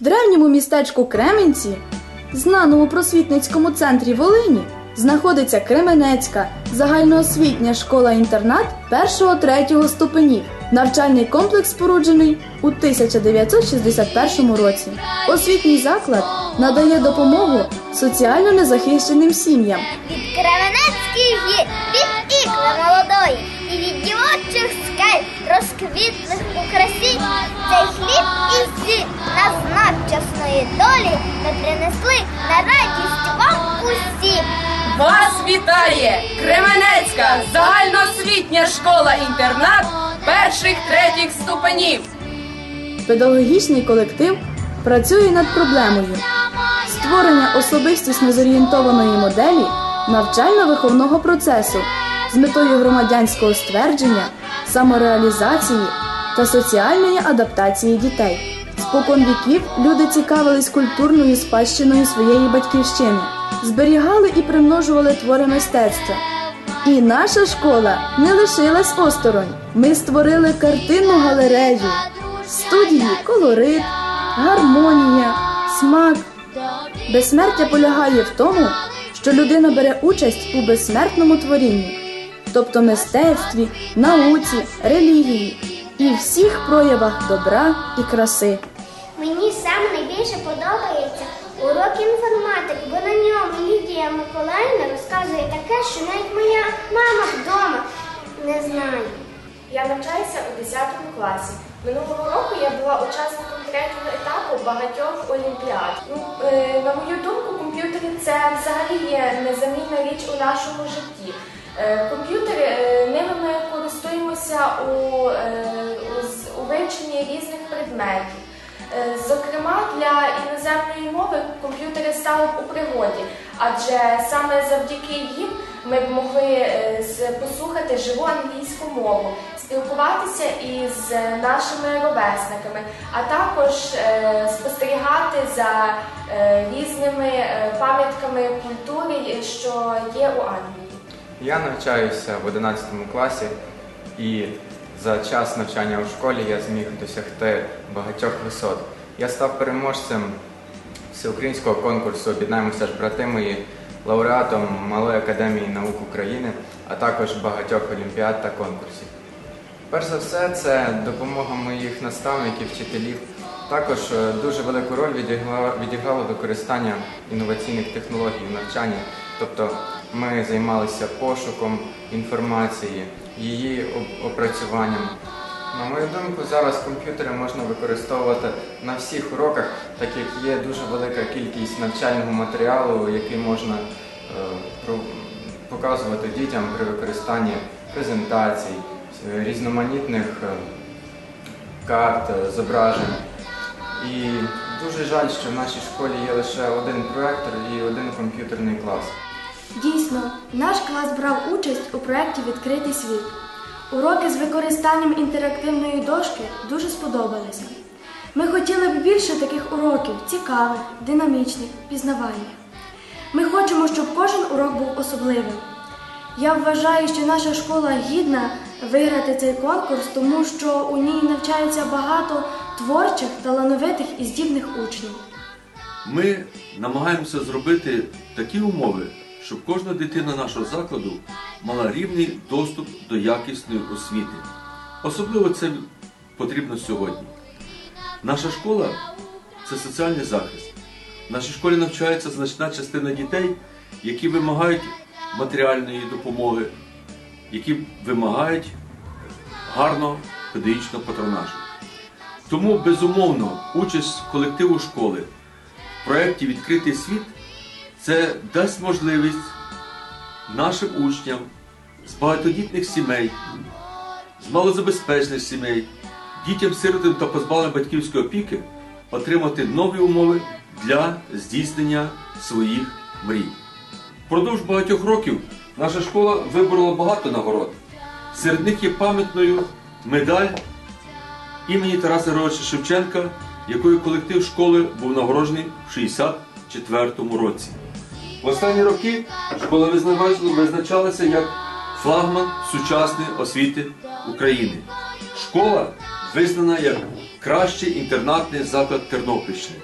В древньому містечку Кременці, знаному просвітницькому центрі Волині, знаходиться Кременецька загальноосвітня школа-інтернат 1-3 ступенів. Навчальний комплекс споруджений у 1961 році. Освітній заклад надає допомогу соціально незахищеним сім'ям, від Кременецьких від ікла молодої і від дівочих скель, розквітлих у красі, цей хліб і сіль на знак чесної долі ми принесли на радість вам усім. Вас вітає Кременецька загальноосвітня школа-інтернат перших третіх ступенів. Педагогічний колектив працює над проблемою створення особистісно зорієнтованої моделі навчально-виховного процесу з метою громадянського ствердження, самореалізації та соціальної адаптації дітей. Спокон віків люди цікавились культурною спадщиною своєї батьківщини, зберігали і примножували твори мистецтва. І наша школа не лишилась осторонь. Ми створили картинну галерею, студії, колорит, гармонія, смак. Безсмертя полягає в тому, що людина бере участь у безсмертному творінні, тобто мистецтві, науці, релігії і всіх проявах добра і краси. Мені саме найбільше подобається урок інформатики, бо на ньому Лідія Миколаївна розказує таке, що навіть моя мама вдома не знає. Я навчаюся у 10 класі. Минулого року я була учасником третього етапу багатьох олімпіад. Ну, е, на мою думку, комп'ютери це взагалі є незамінна річ у нашому житті. Е, комп'ютери е, ними ми користуємося у, е, у, вивченні різних предметів. Зокрема, для іноземної мови комп'ютери стали б у пригоді, адже саме завдяки їм ми б могли послухати живу англійську мову, спілкуватися із нашими ровесниками, а також спостерігати за різними пам'ятками культури, що є у Англії. Я навчаюся в 11 класі і за час навчання у школі я зміг досягти багатьох висот. Я став переможцем всеукраїнського конкурсу Об'єднаємося ж брати мої, лауреатом Малої академії наук України, а також багатьох олімпіад та конкурсів. Перш за все, це допомога моїх наставників, вчителів. Також е, дуже велику роль відіграло, відіграло використання інноваційних технологій в навчанні. Тобто ми займалися пошуком інформації, її опрацюванням. На мою думку, зараз комп'ютери можна використовувати на всіх уроках, так як є дуже велика кількість навчального матеріалу, який можна е, показувати дітям при використанні презентацій, е, різноманітних е, карт, зображень. Дуже жаль, що в нашій школі є лише один проектор і один комп'ютерний клас. Дійсно, наш клас брав участь у проєкті Відкритий світ. Уроки з використанням інтерактивної дошки дуже сподобалися. Ми хотіли б більше таких уроків, цікавих, динамічних, пізнавальних. Ми хочемо, щоб кожен урок був особливим. Я вважаю, що наша школа гідна виграти цей конкурс, тому що у ній навчається багато творчих, талановитих і здібних учнів. Ми намагаємося зробити такі умови, щоб кожна дитина нашого закладу мала рівний доступ до якісної освіти. Особливо це потрібно сьогодні. Наша школа це соціальний захист. В нашій школі навчається значна частина дітей, які вимагають матеріальної допомоги, які вимагають гарного педагогічного патронажу. Тому, безумовно, участь колективу школи в проєкті Відкритий світ це дасть можливість нашим учням з багатодітних сімей, з малозабезпечених сімей, дітям сиротам та позбавленим батьківської опіки отримати нові умови для здійснення своїх мрій. Впродовж багатьох років наша школа виборола багато нагород. Серед них є пам'ятною медаль імені Тараса Григоровича Шевченка, якою колектив школи був нагороджений в 64-му році. В останні роки школа визначалася як флагман сучасної освіти України. Школа визнана як кращий інтернатний заклад Тернопільщини.